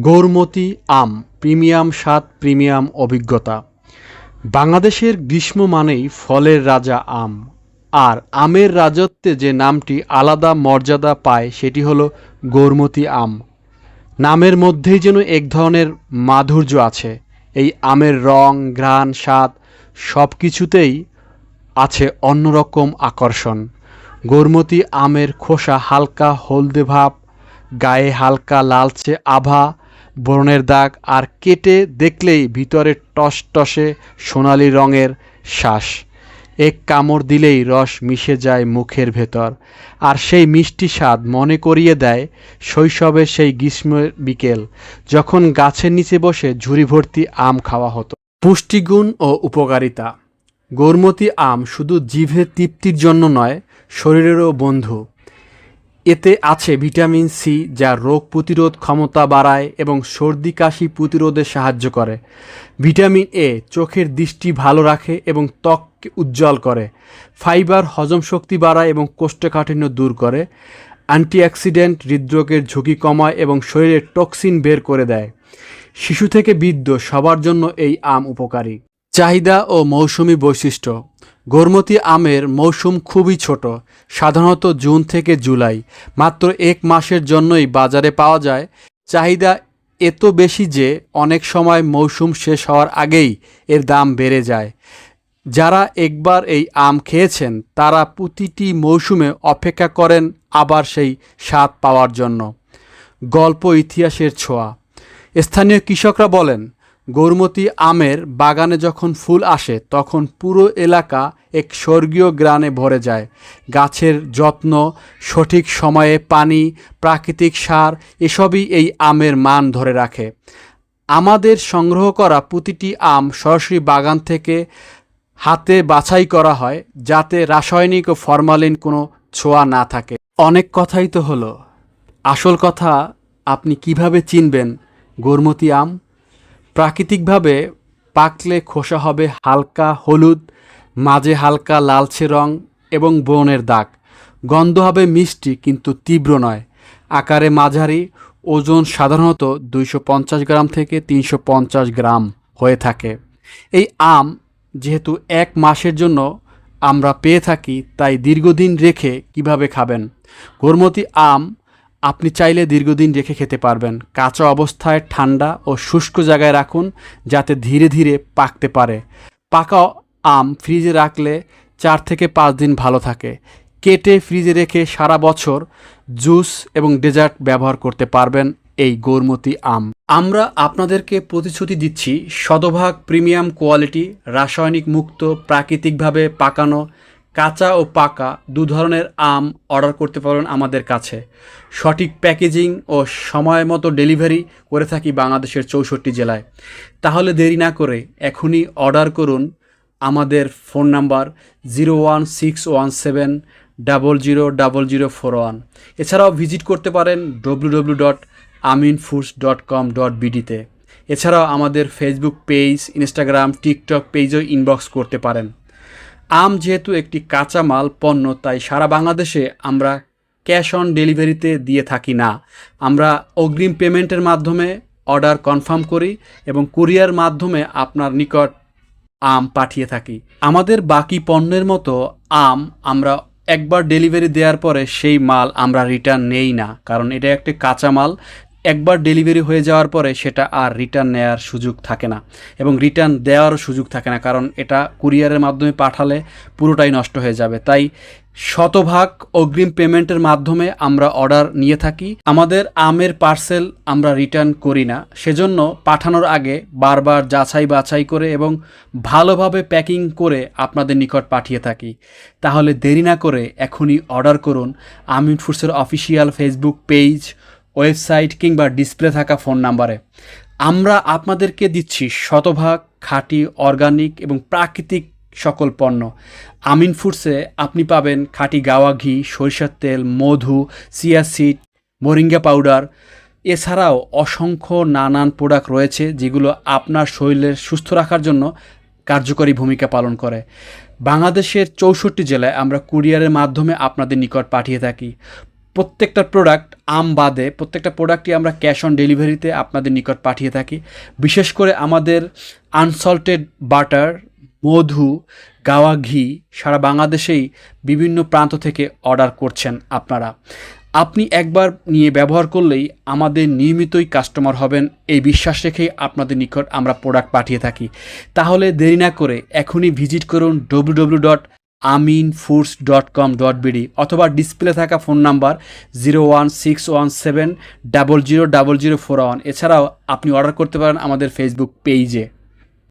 গৌরমতি আম, premium স্বাদ, premium অভিজ্ঞতা। বাংলাদেশের গ্রীষ্ম মানেই ফলের রাজা আম। আর আমের রাজত্বে যে নামটি আলাদা মর্যাদা পায়, সেটি হলো গৌরমতি আম। নামের মধ্যেই যেন এক ধরনের মাধুর্য আছে। এই আমের রং, ঘ্রাণ, স্বাদ সব কিছুতেই আছে অন্যরকম আকর্ষণ। গৌরমতি আমের খোসা হালকা হলদে ভাব, গায়ে হালকা লালচে আভা ব্রণের দাগ আর কেটে দেখলেই ভিতরে টস টসে সোনালি রঙের শ্বাস। এক কামড় দিলেই রস মিশে যায় মুখের ভেতর। আর সেই মিষ্টি স্বাদ মনে করিয়ে দেয় শৈশবের সেই গ্রীষ্মের বিকেল, যখন গাছের নিচে বসে ঝুড়ি ভর্তি আম খাওয়া হতো। পুষ্টিগুণ ও উপকারিতা। গৌরমতি আম শুধু জিভে তৃপ্তির জন্য নয়, শরীরেরও বন্ধু। এতে আছে ভিটামিন সি, যা রোগ প্রতিরোধ ক্ষমতা বাড়ায় এবং সর্দি কাশি প্রতিরোধে সাহায্য করে। ভিটামিন এ চোখের দৃষ্টি ভালো রাখে এবং ত্বককে উজ্জ্বল করে। ফাইবার হজম শক্তি বাড়ায় এবং কোষ্ঠকাঠিন্য দূর করে। অ্যান্টিঅক্সিডেন্ট হৃদরোগের ঝুঁকি কমায় এবং শরীরের টক্সিন বের করে দেয়। শিশু থেকে বৃদ্ধ সবার জন্য এই আম উপকারী। চাহিদা ও মৌসুমি বৈশিষ্ট্য। গৌরমতি আমের মৌসুম খুবই ছোট, সাধারণত জুন থেকে জুলাই। মাত্র এক মাসের জন্যই বাজারে পাওয়া যায়। চাহিদা এত বেশি যে অনেক সময় মৌসুম শেষ হওয়ার আগেই এর দাম বেড়ে যায়। যারা একবার এই আম খেয়েছেন, তারা প্রতিটি মৌসুমে অপেক্ষা করেন আবার সেই স্বাদ পাওয়ার জন্য। গল্প ইতিহাসের ছোঁয়া। স্থানীয় কৃষকরা বলেন গৌরমতি আমের বাগানে যখন ফুল আসে, তখন পুরো এলাকা এক স্বর্গীয় গ্রানে ভরে যায়। গাছের যত্ন, সঠিক সময়ে পানি, প্রাকৃতিক সার, এসবই এই আমের মান ধরে রাখে। আমাদের সংগ্রহ করা প্রতিটি আম সরাসরি বাগান থেকে হাতে বাছাই করা হয়, যাতে রাসায়নিক ও ফরমালিন কোনো ছোঁয়া না থাকে। অনেক কথাই তো হলো। আসল কথা আপনি কীভাবে চিনবেন গৌরমতি আম? প্রাকৃতিকভাবে পাকলে খোসা হবে হালকা হলুদ, মাঝে হালকা লালচে রং এবং বনের দাগ। গন্ধ হবে মিষ্টি কিন্তু তীব্র নয়। আকারে মাঝারি, ওজন সাধারণত দুইশো পঞ্চাশ গ্রাম থেকে তিনশো পঞ্চাশ গ্রাম হয়ে থাকে। এই আম যেহেতু এক মাসের জন্য আমরা পেয়ে থাকি, তাই দীর্ঘদিন রেখে কীভাবে খাবেন? গরমতি আম আপনি চাইলে দীর্ঘদিন রেখে খেতে পারবেন। কাঁচা অবস্থায় ঠান্ডা ও শুষ্ক জায়গায় রাখুন যাতে ধীরে ধীরে পাকতে পারে। পাকা আম ফ্রিজে রাখলে চার থেকে পাঁচ দিন ভালো থাকে। কেটে ফ্রিজে রেখে সারা বছর জুস এবং ডেজার্ট ব্যবহার করতে পারবেন এই গৌরমতি আম। আমরা আপনাদেরকে প্রতিশ্রুতি দিচ্ছি শতভাগ প্রিমিয়াম কোয়ালিটি, রাসায়নিক মুক্ত, প্রাকৃতিকভাবে পাকানো কাঁচা ও পাকা দু ধরনের আম অর্ডার করতে পারেন আমাদের কাছে। সঠিক প্যাকেজিং ও সময় মতো ডেলিভারি করে থাকি বাংলাদেশের চৌষট্টি জেলায়। তাহলে দেরি না করে এখনই অর্ডার করুন আমাদের phone number zero one six one seven double zero double zero four one. এছাড়াও ভিজিট করতে পারেন W W dot Amin foods dot com dot বিডিতে এছাড়াও আমাদের ফেসবুক পেজ ইনস্টাগ্রাম টিকটক পেজও ইনবক্স করতে পারেন। আম যেহেতু একটি কাঁচামাল পণ্য, তাই সারা বাংলাদেশে আমরা ক্যাশ অন ডেলিভারিতে দিয়ে থাকি না। আমরা অগ্রিম পেমেন্টের মাধ্যমে অর্ডার কনফার্ম করি এবং কুরিয়ার মাধ্যমে আপনার নিকট আম পাঠিয়ে থাকি। আমাদের বাকি পণ্যের মতো আম আমরা একবার ডেলিভারি দেওয়ার পরে সেই মাল আমরা রিটার্ন নেই না, কারণ এটা একটি কাঁচা মাল একবার ডেলিভারি হয়ে যাওয়ার পরে সেটা আর রিটার্ন নেওয়ার সুযোগ থাকে না এবং রিটার্ন দেওয়ারও সুযোগ থাকে না, কারণ এটা কুরিয়ারের মাধ্যমে পাঠালে পুরোটাই নষ্ট হয়ে যাবে। তাই শতভাগ অগ্রিম পেমেন্টের মাধ্যমে আমরা অর্ডার নিয়ে থাকি। আমাদের আমের পার্সেল আমরা রিটার্ন করি না। সেজন্য পাঠানোর আগে বারবার যাচাই বাছাই করে এবং ভালোভাবে প্যাকিং করে আপনাদের নিকট পাঠিয়ে থাকি। তাহলে দেরি না করে এখনই অর্ডার করুন। আমিন ফুডসের অফিসিয়াল ফেসবুক পেজ ওয়েবসাইট কিংবা ডিসপ্লে থাকা ফোন নাম্বারে। আমরা আপনাদেরকে দিচ্ছি শতভাগ খাঁটি, অর্গানিক এবং প্রাকৃতিক সকল পণ্য। আমিন ফুডসে আপনি পাবেন খাঁটি গাওয়া ঘি, সরিষার তেল, মধু, চিয়া সিড, মোরিঙ্গা পাউডার। এছাড়াও অসংখ্য নানান প্রোডাক্ট রয়েছে যেগুলো আপনার শরীরের সুস্থ রাখার জন্য কার্যকরী ভূমিকা পালন করে। বাংলাদেশের চৌষট্টি জেলায় আমরা কুরিয়ারের মাধ্যমে আপনাদের নিকট পাঠিয়ে থাকি। প্রত্যেকটা প্রোডাক্ট আম বাদে, প্রত্যেকটা প্রোডাক্টই আমরা ক্যাশ অন ডেলিভারিতে আপনাদের নিকট পাঠিয়ে থাকি। বিশেষ করে আমাদের আনসল্টেড বাটার মধু, গাওয়া ঘি সারা বাংলাদেশেই বিভিন্ন প্রান্ত থেকে অর্ডার করছেন আপনারা। আপনি একবার নিয়ে ব্যবহার করলেই আমাদের নিয়মিতই কাস্টমার হবেন, এই বিশ্বাস রেখেই আপনাদের নিকট আমরা প্রোডাক্ট পাঠিয়ে থাকি। তাহলে দেরি না করে এখনই ভিজিট করুন W W dot Amin foods dot com dot BD অথবা ডিসপ্লে থাকা phone number zero one six one seven double zero double zero four one. এছাড়াও আপনি অর্ডার করতে পারেন আমাদের ফেসবুক পেজে